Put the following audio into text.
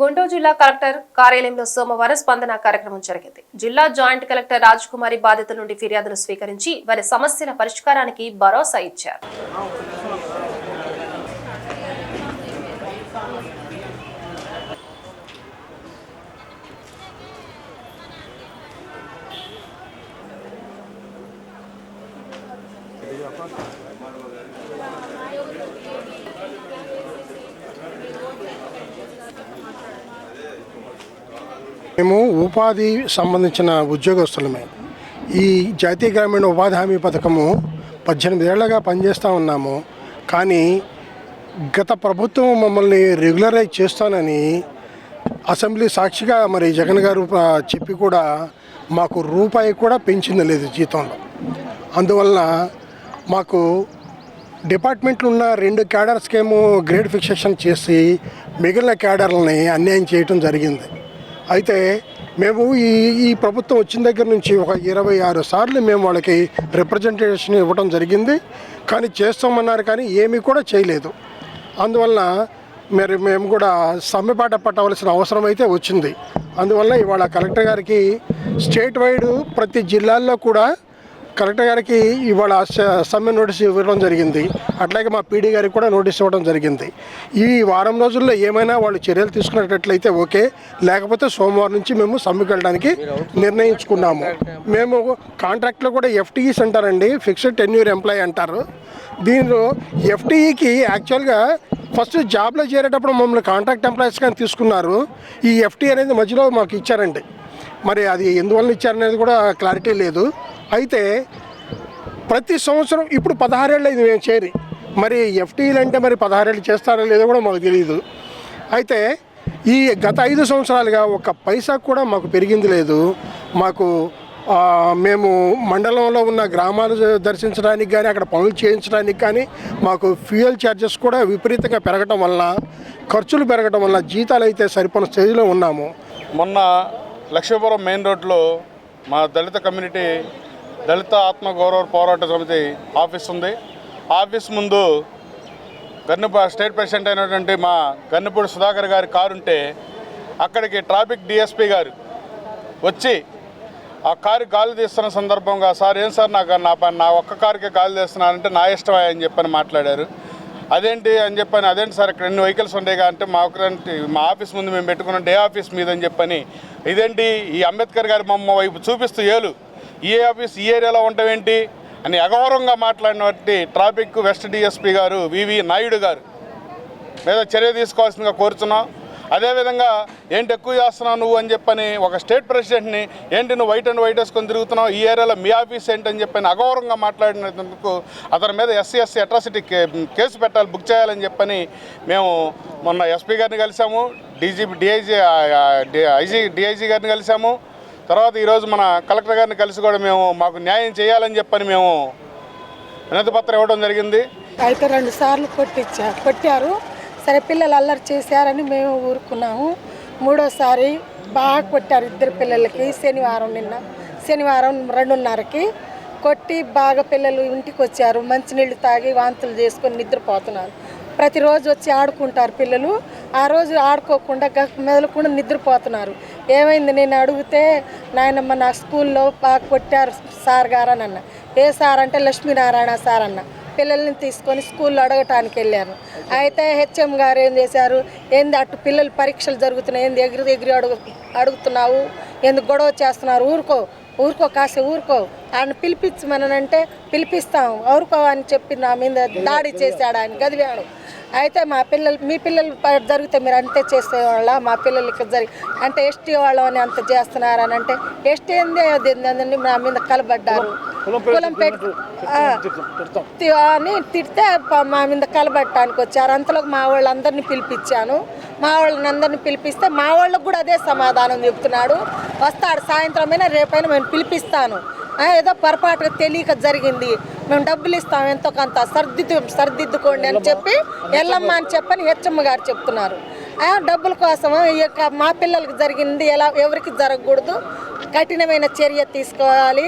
గుంటూరు జిల్లా కలెక్టర్ కార్యాలయంలో సోమవారం స్పందన కార్యక్రమం జరిగింది. జిల్లా జాయింట్ కలెక్టర్ రాజ్ కుమారి బాధితుల నుండి ఫిర్యాదులు స్వీకరించి వారి సమస్యల పరిష్కారానికి భరోసా ఇచ్చారు. మేము ఉపాధి సంబంధించిన ఉద్యోగస్తులమే. ఈ జాతీయ గ్రామీణ ఉపాధి హామీ పథకము పద్దెనిమిది ఏళ్ళగా పనిచేస్తూ ఉన్నాము. కానీ గత ప్రభుత్వం మమ్మల్ని రెగ్యులరైజ్ చేస్తానని అసెంబ్లీ సాక్షిగా మరి జగన్ గారు చెప్పి కూడా మాకు రూపాయి కూడా పెంచింది లేదు జీతంలో. అందువలన మాకు డిపార్ట్మెంట్లో ఉన్న రెండు క్యాడర్స్కేమో గ్రేడ్ ఫిక్సేషన్ చేసి మిగిలిన క్యాడర్లని అన్యాయం చేయటం జరిగింది. అయితే మేము ఈ ఈ ప్రభుత్వం వచ్చిన దగ్గర నుంచి ఒక ఇరవై ఆరు సార్లు మేము వాళ్ళకి రిప్రజెంటేషన్ ఇవ్వడం జరిగింది. కానీ చేస్తామన్నారు కానీ ఏమీ కూడా చేయలేదు. అందువలన మరి మేము కూడా సమ్మెపాట పట్టవలసిన అవసరం అయితే వచ్చింది. అందువల్ల ఇవాళ కలెక్టర్ గారికి స్టేట్ వైడ్ ప్రతి జిల్లాల్లో కూడా కలెక్టర్ గారికి ఇవాళ స- సమ్మె నోటీస్ ఇవ్వడం జరిగింది. అట్లాగే మా పీడీ గారికి కూడా నోటీస్ ఇవ్వడం జరిగింది. ఈ వారం రోజుల్లో ఏమైనా వాళ్ళు చర్యలు తీసుకునేటట్లయితే ఓకే. లేకపోతే సోమవారం నుంచి మేము సమ్మెకి వెళ్ళడానికి నిర్ణయించుకున్నాము. మేము కాంట్రాక్ట్లో కూడా ఎఫ్టీఈస్ అంటారండి. ఫిక్స్డ్ టెన్యూర్ ఎంప్లాయీ అంటారు. దీనిలో ఎఫ్టీఈకి యాక్చువల్గా ఫస్ట్ జాబ్లో చేరేటప్పుడు మమ్మల్ని కాంట్రాక్ట్ ఎంప్లాయీస్ కానీ తీసుకున్నారు. ఈ ఎఫ్టీ అనేది మధ్యలో మాకు ఇచ్చారండి. మరి అది ఎందువల్ల ఇచ్చారనేది కూడా క్లారిటీ లేదు. అయితే ప్రతి సంవత్సరం ఇప్పుడు పదహారేళ్ళు అయింది మేము చేరి. మరి ఎఫ్టీలు అంటే మరి పదహారేళ్ళు చేస్తారో లేదో కూడా మాకు తెలియదు అయితే ఈ గత ఐదు సంవత్సరాలుగా ఒక పైసా కూడా మాకు పెరిగింది లేదు. మాకు మేము మండలంలో ఉన్న గ్రామాలు దర్శించడానికి కానీ అక్కడ పనులు చేయించడానికి కానీ మాకు ఫ్యూయల్ ఛార్జెస్ కూడా విపరీతంగా పెరగటం వల్ల ఖర్చులు పెరగటం వల్ల జీతాలు అయితే సరిపడిన స్థితిలో ఉన్నాము. మొన్న లక్ష్మీపురం మెయిన్ రోడ్లో మా దళిత కమ్యూనిటీ దళిత ఆత్మగౌరవ పోరాట సమితి ఆఫీస్ ఉంది. ఆఫీస్ ముందు గన్నుప స్టేట్ ప్రెసిడెంట్ అయినటువంటి మా గన్నుపూడి సుధాకర్ గారి కారు ఉంటే అక్కడికి ట్రాఫిక్ డిఎస్పీ గారు వచ్చి ఆ కారు గాలి తీస్తున్న సందర్భంగా సార్ ఏం సార్ నాకు నా పని నా ఒక్క కారుకే గాలి తీస్తున్నానంటే నా ఇష్టమే? అని చెప్పని మాట్లాడారు. అదేంటి అని చెప్పని అదేంటి సార్ ఇక్కడ ఎన్ని వెహికల్స్ ఉండేగా అంటే మా మా ఆఫీస్ ముందు మేము పెట్టుకున్న డే ఆఫీస్ మీద అని చెప్పని ఇదేంటి ఈ అంబేద్కర్ గారి మమ్మ వైపు చూపిస్తూ ఏలు. ఏ ఆఫీస్ ఈ ఏరియాలో ఉండటమేంటి అని అగౌరవంగా మాట్లాడినటువంటి ట్రాఫిక్ వెస్ట్ డిఎస్పీ గారు వివి నాయుడు గారు. మీద చర్య తీసుకోవాల్సిందిగా కోరుతున్నాం అదేవిధంగా ఏంటి ఎక్కువ చేస్తున్నావు నువ్వు అని చెప్పని ఒక స్టేట్ ప్రెసిడెంట్ని ఏంటి నువ్వు వైట్ అండ్ వైట్ వేసుకొని తిరుగుతున్నావు? ఈ ఏరియాలో మీ ఆఫీస్ ఏంటి అని చెప్పని అగౌరవంగా మాట్లాడినందుకు అతని మీద ఎస్సీ ఎస్సీ అట్రాసిటీ కేసు పెట్టాలి బుక్ చేయాలని చెప్పని మేము మొన్న ఎస్పీ గారిని కలిసాము డీజీపీ డిఐజీ ఐజీ డిఐజీ గారిని కలిసాము తర్వాత ఈరోజు మన కలెక్టర్ గారిని కలిసి కూడా మేము మాకు న్యాయం చేయాలని చెప్పని మేము వినతిపత్రం ఇవ్వడం జరిగింది. అయితే రెండు సార్లు కొట్టించారు కొట్టారు. సరే పిల్లలు అల్లరి చేశారని మేము ఊరుకున్నాము. మూడోసారి బాగా కొట్టారు ఇద్దరు పిల్లలకి శనివారం నిన్న శనివారం రెండున్నరకి. కొట్టి బాగా పిల్లలు ఇంటికి వచ్చారు. మంచినీళ్ళు తాగి వాంతులు చేసుకొని నిద్రపోతున్నారు. ప్రతిరోజు వచ్చి ఆడుకుంటారు పిల్లలు. ఆ రోజు ఆడుకోకుండా గ- మెదలకుండా నిద్రపోతున్నారు. ఏమైంది నేను అడిగితే నాయనమ్మ నా స్కూల్లో బాగా కొట్టారు సార్ గారు అని అన్న. ఏ సార్? అంటే లక్ష్మీనారాయణ సార్ అన్న. పిల్లల్ని తీసుకొని స్కూల్లో అడగటానికి వెళ్ళాను. అయితే హెచ్ఎం గారు ఏం చేశారు? ఏంది అటు పిల్లలు పరీక్షలు జరుగుతున్నాయి ఏంది ఎగిరి ఎగిరి అడుగు అడుగుతున్నావు? ఎందుకు గొడవ చేస్తున్నారు? ఊరుకో ఊరుకో కాసే ఊరుకో. ఆయన పిలిపించమనంటే పిలిపిస్తాం ఊరుకో అని చెప్పి నా మీద దాడి చేశాడు ఆయన గదివాడు అయితే మా పిల్లలు మీ పిల్లలు జరిగితే మీరు అంతే చేసేవాళ్ళ? మా పిల్లలు ఇక్కడ జరిగి అంటే ఎస్టీ వాళ్ళం అని అంత చేస్తున్నారని అంటే ఎస్టీ ఏంది అది? నా మీద కలబడ్డారు. కులం పెట్టి అని తిడితే మా మీద కలబట్టడానికి వచ్చారు. అంతలో మా వాళ్ళందరినీ పిలిపించాను. మా వాళ్ళని అందరినీ పిలిపిస్తే మా వాళ్ళకు కూడా అదే సమాధానం చెప్తున్నాడు. వస్తాడు సాయంత్రమైనా రేపైనా మేము పిలిపిస్తాను. ఏదో పొరపాటుగా తెలియక జరిగింది. మేము డబ్బులు ఇస్తాం ఎంతో కొంత సర్దిద్దు సర్దిద్దుకోండి అని చెప్పి ఎల్లమ్మ అని చెప్పని హెచ్చమ్మ గారు చెప్తున్నారు. డబ్బుల కోసం ఈ యొక్క మా పిల్లలకి జరిగింది ఎలా? ఎవరికి జరగకూడదు? కఠినమైన చర్య తీసుకోవాలి.